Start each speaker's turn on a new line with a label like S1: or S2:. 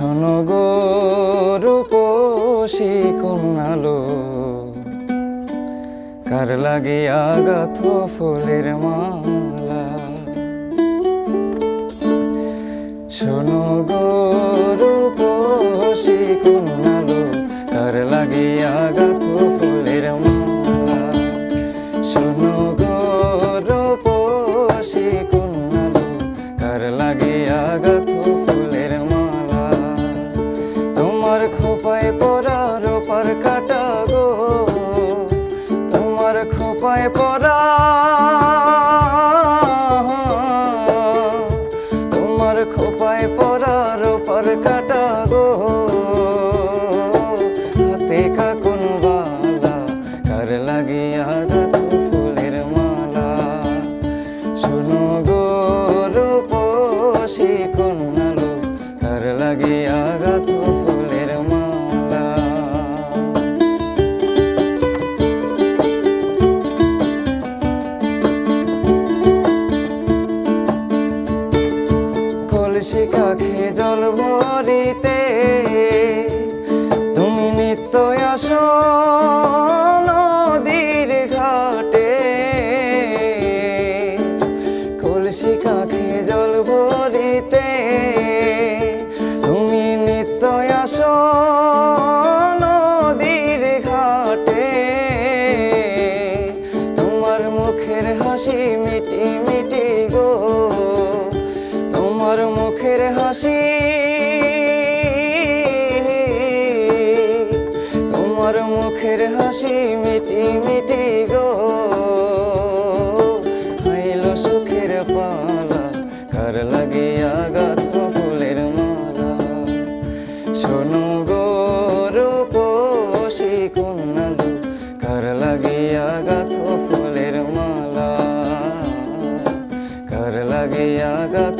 S1: শোনো গো রূপসী কন্যালো। কার লাগিয়া গাথ ফুলের মালা? শোনো গো রূপসী কন্যালো, কার লাগিয়া গাথ ফুলের মালা? শোনো গো রূপসী কন্যালো, কার লাগিয়া গাথ খোপায় পরা তোমার খোপায় পরা রোপার কাটা গো। হাতে কাকুন বালা, কার লাগিয়া গাথ ফুলের মালা। শোনো গো রূপসী কন্যালো, কার লাগিয়া গাথ কলসি কাখে জল ভরিতে তুমি নিত্য আসো মুখের হাসি। তোমার মুখের হাসি মিটি মিটি গো। আইলো সুখের পালা, কার লাগিয়া গাথ ফুলের মালা। শোনো গো রূপসী কন্যালু কার লাগিয়া গাথ ফুলের মালা। কার লাগিয়া গাথ